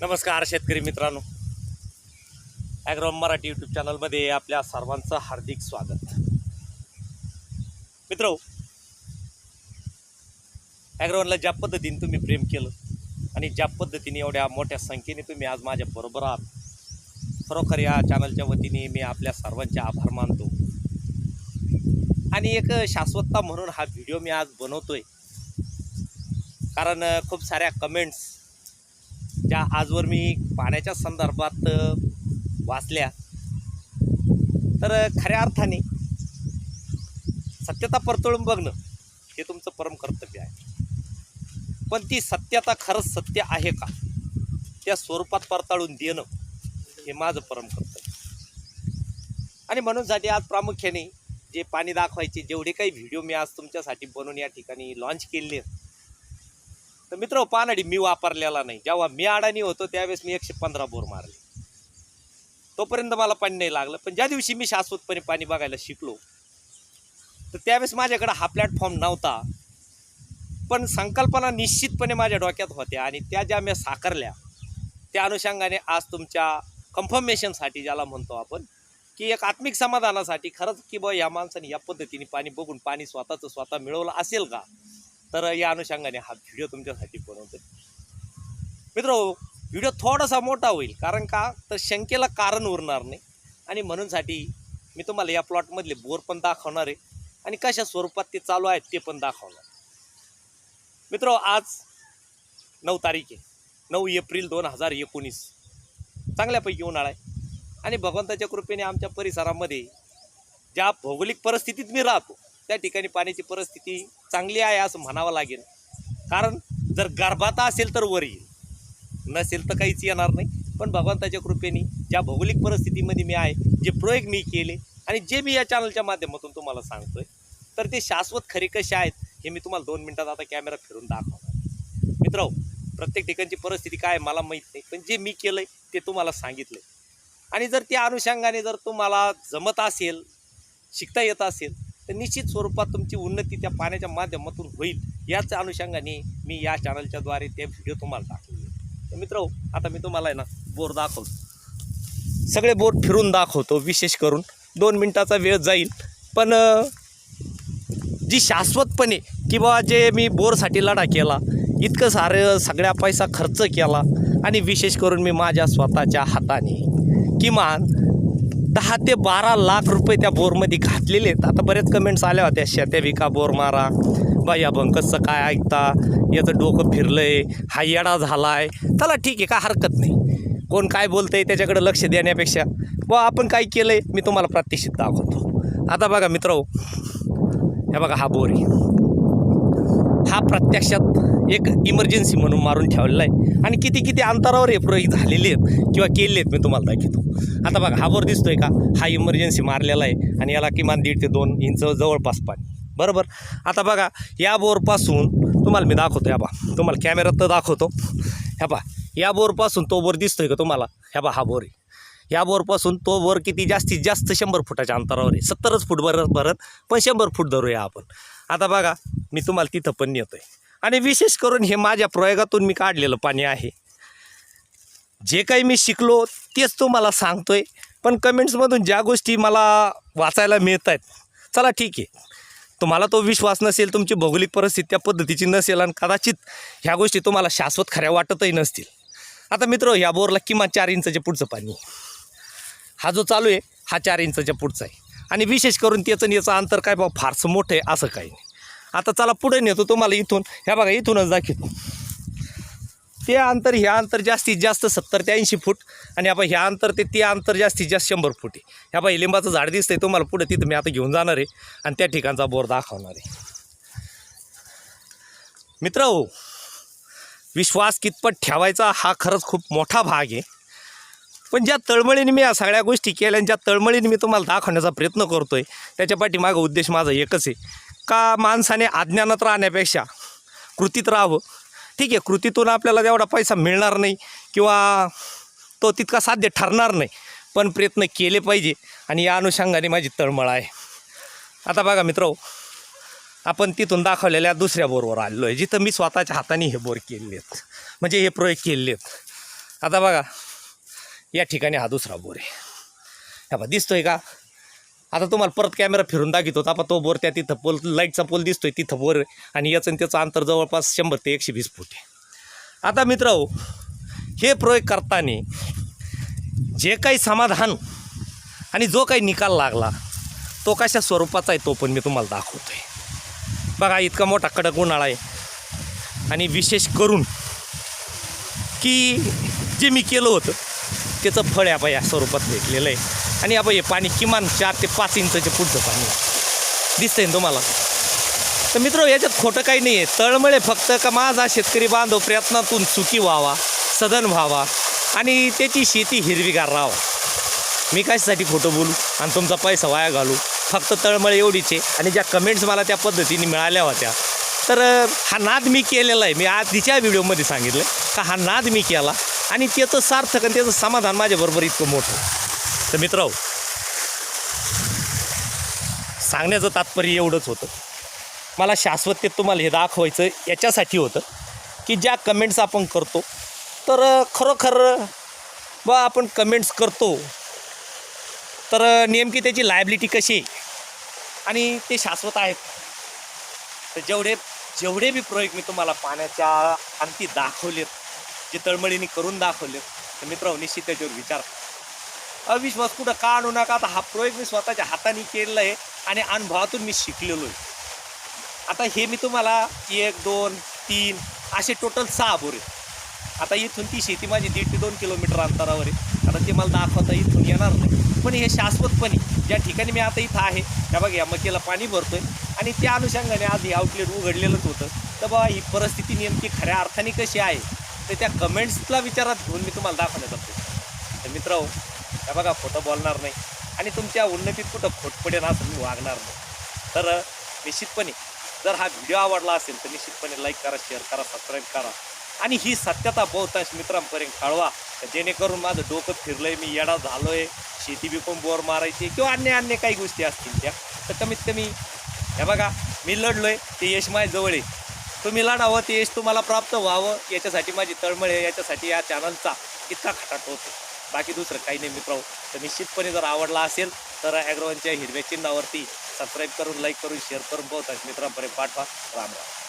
नमस्कार शेतकरी मित्रांनो. ॲग्रॉन मराठी यूट्यूब चॅनलमध्ये आपल्या सर्वांचं हार्दिक स्वागत. मित्र ॲग्रॉनला ज्या पद्धतीने तुम्ही प्रेम केलं आणि ज्या पद्धतीने एवढ्या मोठ्या संख्येने तुम्ही आज माझ्या बरोबर आहात खरोखर या चॅनलच्या वतीने मी आपल्या सर्वांचे आभार मानतो. आणि एक शाश्वतता म्हणून हा व्हिडिओ मी आज बनवतोय. कारण खूप साऱ्या कमेंट्स ज्या आजवर मी पाण्याच्या संदर्भात वाचल्या. तर खऱ्या अर्थाने सत्यता परतळून बघणं हे तुमचं परम कर्तव्य आहे. पण ती सत्यता खरंच सत्य आहे का? त्या स्वरूपात परताळून देणं हे माझं परम कर्तव्य आणि म्हणून साठी आज प्रामुख्याने जे पाणी दाखवायचे जेवढे काही व्हिडिओ मी आज तुमच्यासाठी बनवून या ठिकाणी लॉन्च केले आहेत तर मित्र पानडी मी वापरलेला नाही. जेव्हा मी अडाणी होतो त्यावेळेस मी एकशे पंधरा बोर मारले. तोपर्यंत मला पाणी नाही लागलं. पण ज्या दिवशी मी शाश्वतपणे पाणी बघायला शिकलो तर त्यावेळेस माझ्याकडे हा प्लॅटफॉर्म नव्हता. पण संकल्पना निश्चितपणे माझ्या डोक्यात होत्या आणि त्या ज्या मी साकारल्या त्या अनुषंगाने आज तुमच्या कन्फर्मेशनसाठी ज्याला म्हणतो आपण की एक आत्मिक समाधानासाठी खरंच की बा या माणसाने या पद्धतीने पाणी बघून पाणी स्वतःचं स्वतः मिळवलं असेल का? तर या अनुषंगाने हा व्हिडिओ तुमच्यासाठी बनवतो. मित्र व्हिडिओ थोडासा मोठा होईल कारण का? तर शंकेला कारण उरणार नाही. आणि म्हणूनसाठी मी तुम्हाला या प्लॉटमधले बोर पण दाखवणार आहे. आणि कशा स्वरूपात ते चालू आहेत ते पण दाखवणार. मित्र आज नऊ तारीख आहे. नऊ एप्रिल दोन हजार एकोणीस. चांगल्यापैकी उन्हाळा आहे. आणि भगवंताच्या कृपेने आमच्या परिसरामध्ये ज्या भौगोलिक परिस्थितीत मी राहतो त्या ठिकाणी पाण्याची परिस्थिती चांगली आहे असं म्हणावं लागेल. कारण जर गर्भाता असेल तर वर येईल. नसेल तर काहीच येणार नाही. पण भगवंताच्या कृपेने ज्या भौगोलिक परिस्थितीमध्ये मी आहे जे प्रयोग मी केले आणि जे मी या चॅनलच्या माध्यमातून तुम्हाला सांगतोय तर ते शाश्वत खरे कसे आहेत हे मी तुम्हाला दोन मिनटात आता कॅमेरा फिरून दाखवणार मित्र प्रत्येक ठिकाणची परिस्थिती काय मला माहीत नाही पण जे मी केलंय ते तुम्हाला सांगितलंय. आणि जर त्या अनुषंगाने जर तुम्हाला जमत असेल शिकता येत असेल तर निश्चित स्वरूपात तुमची उन्नती त्या पाण्याच्या माध्यमातून होईल याच अनुषंगाने मी या चॅनलच्याद्वारे ते व्हिडिओ तुम्हाला दाखवले तर मित्र आता मी तुम्हाला आहे ना बोर दाखवतो. सगळे बोर फिरून दाखवतो विशेष करून दोन मिनटाचा वेळ जाईल. पण जी शाश्वतपणे किंवा जे मी बोरसाठी लढा केला इतकं सारं सगळ्या पैसा खर्च केला आणि विशेष करून मी माझ्या स्वतःच्या हाताने किमान दहा ते बारा लाख रुपये त्या बोरमध्ये घातलेले आहेत. आता बरेच कमेंट्स आल्या होत्या शेत्या विका बोर मारा. बा या बंकसचं काय ऐकता? याचं डोकं फिरलं आहे हा येडा आहे चला ठीक आहे काय हरकत नाही. कोण काय बोलतं आहे त्याच्याकडे लक्ष देण्यापेक्षा. व आपण काय केलं आहे मी तुम्हाला प्रात्यक्षिक दाखवतो. आता बघा मित्र हे बघा हा बोर आहे. हा प्रत्यक्षात एक इमर्जन्सी म्हणून मारून ठेवलेला आहे. आणि किती किती अंतरावर हे प्रयोग झालेले आहेत किंवा केले आहेत मी तुम्हाला दाखवतो. आता बघा हा बोर दिसतोय का? हा इमर्जन्सी मारलेला आहे आणि याला किमान दीड ते दोन इंच जवळपास पाणी. बरोबर? आता बघा या बोरपासून तुम्हाला मी दाखवतो ह्या बा. तुम्हाला कॅमेऱ्यात तर दाखवतो. ह्या बा या बोरपासून तो बोर दिसतोय का तुम्हाला? ह्या बा हा बोर आहे. या बोरपासून तो बोर किती जास्तीत जास्त शंभर फुटाच्या अंतरावर आहे. सत्तरच फूट भरत भरत पण शंभर फूट धरूया आपण. आता बघा मी तुम्हाला तिथं पण नेतोय. आणि विशेष करून हे माझ्या प्रयोगातून मी काढलेलं पाणी आहे. जे काही मी शिकलो तेच तो मला सांगतो आहे पण कमेंट्समधून ज्या गोष्टी मला वाचायला मिळत आहेत चला ठीक आहे. तुम्हाला तो विश्वास नसेल तुमची भौगोलिक परिस्थिती त्या पद्धतीची नसेल आणि कदाचित ह्या गोष्टी तुम्हाला शाश्वत खऱ्या वाटतही नसतील. आता मित्र ह्या बोरला किमान चार इंचाच्या पुढचं पाणी हा जो चालू आहे हा चार इंचाच्या पुढचा आहे. आणि विशेष करून त्याचं आणि याचं अंतर काय बाबा फारसं मोठं आहे असं काही नाही. आता चला पुढे नेतो तुम्हाला इथून. ह्या बघा इथूनच दाखवतो. ते अंतर ह्या अंतर जास्तीत जास्त सत्तर ते ऐंशी फूट आणि आपण ह्या अंतर ते ते अंतर जास्तीत जास्त शंभर फूट आहे. ह्या बाई लिंबाचं झाड दिसतंय तुम्हाला पुढे तिथं मी आता घेऊन जाणार आहे आणि त्या ठिकाणचा बोर दाखवणार आहे. मित्र हो विश्वास कितपत ठेवायचा हा खरंच खूप मोठा भाग आहे. पण ज्या तळमळीने मी या सगळ्या गोष्टी केल्या आणि ज्या तळमळीने मी तुम्हाला दाखवण्याचा प्रयत्न करतो आहे त्याच्या पाठीमागं उद्देश माझा एकच आहे. का माणसाने अज्ञानात राहण्यापेक्षा कृतीत राहावं? ठीक आहे कृतीतून आपल्याला तेवढा पैसा मिळणार नाही किंवा तो तितका साध्य ठरणार नाही पण प्रयत्न केले पाहिजे आणि या अनुषंगाने माझी तळमळ आहे. आता बघा मित्र आपण तिथून दाखवलेल्या दुसऱ्या बोरवर आलेलो आहे जिथं मी स्वतःच्या हाताने हे बोर केलेले आहेत म्हणजे हे प्रयोग केलेले आहेत आता बघा या ठिकाणी हा दुसरा बोर आहे. हा बा दिसतोय का? आता तुम्हाला परत कॅमेरा फिरून दाखवतो. आता तो बोर त्या तिथं पोल लाईटचा पोल दिसतोय तिथं बोर आणि याचं त्याचं अंतर जवळपास शंभर ते एकशे वीस फूट आहे. आता मित्र हे प्रयोग करताना जे काही समाधान आणि जो काही निकाल लागला तो कशा स्वरूपाचा आहे तो पण मी तुम्हाला दाखवतो आहे बघा इतका मोठा कडक उन्हाळा आहे. आणि विशेष करून की जे मी केलं होतं त्याचं फळ या या स्वरूपात भेटलेलं आहे. आणि आपण हे पाणी किमान चार ते पाच इंचचे पुढचं पाणी आहे. दिसतंय ना तुम्हाला? तर मित्र याच्यात खोटं काही नाही आहे तळमळे फक्त का माझा शेतकरी बांधव प्रयत्नातून सुखी व्हावा सदन व्हावा आणि त्याची शेती हिरवीगार राहावा. मी कशासाठी खोटं बोलू? आणि तुमचा पैसा वाया घालू? फक्त तळमळ एवढीचे आणि ज्या कमेंट्स मला त्या पद्धतीने मिळाल्या होत्या. तर हा नाद मी केलेला आहे. मी आधीच्या व्हिडिओमध्ये सांगितलं का हा नाद मी केला. आणि त्याचं सार्थक आणि त्याचं समाधान माझ्याबरोबर इतकं मोठं. तर मित्र सांगण्याचं तात्पर्य एवढंच होतं. मला शाश्वततेत तुम्हाला हे दाखवायचं याच्यासाठी होतं की ज्या कमेंट्स आपण करतो तर खरोखर बा आपण कमेंट्स करतो तर नेमकी त्याची लायबिलिटी कशी आहे? आणि ते शाश्वत आहेत तर जेवढे जेवढे बी प्रयोग मी तुम्हाला पाण्याच्या अंती दाखवलेत जे तळमळीने करून दाखवले. तर मित्रांनो निश्चित त्याच्यावर विचार. अविश्वास कुठं? का आणू नका? आता हा प्रयोग मी स्वतःच्या हाताने केलेला आहे आणि अनुभवातून मी शिकलेलो आहे. आता हे मी तुम्हाला एक दोन तीन असे टोटल सहा बोरे आता इथून ती शेती माझी दीड ते दोन किलोमीटर अंतरावर आहे. आता ते मला दाखवता इथून येणार नाही. पण हे शाश्वतपणे ज्या ठिकाणी मी आता इथं आहे त्या बघा या मकेला पाणी भरतोय आणि त्या अनुषंगाने आज हे आउटलेट उघडलेलंच होतं. तर बाबा ही परिस्थिती नेमकी खऱ्या अर्थाने कशी आहे? तर त्या कमेंट्सला विचारात घेऊन मी तुम्हाला दाखवण्यात प्रयत्न तर मित्र त्या बघा खोटं बोलणार नाही. आणि तुमच्या उन्नतीत कुठं खोट पडेल असं मी वागणार नाही. तर निश्चितपणे जर हा व्हिडिओ आवडला असेल तर निश्चितपणे लाईक करा शेअर करा सबस्क्राईब करा. आणि ही सत्यता बहुतांश मित्रांपर्यंत कळवा जेणेकरून माझं डोकं फिरलंय मी येडा झालोय शेती विकून बोर मारायची किंवा अन्य अन्य काही गोष्टी असतील त्या. तर कमीत कमी हे बघा मी लढलोय ते यश माझ्याजवळ आहे. तुम्ही लढावं ते यश तुम्हाला प्राप्त व्हावं. याच्यासाठी माझी तळमळ आहे. याच्यासाठी या चॅनलचा इतका खटाट होतो बाकी दुसरं काही नाही मित्र तर निश्चितपणे जर आवडला असेल तर ॲग्रोवनच्या हिरव्या चिन्हावरती सबस्क्राईब करून लाईक करून शेअर करून बहुतांश मित्रांपर्यंत पाठवा. राम राम.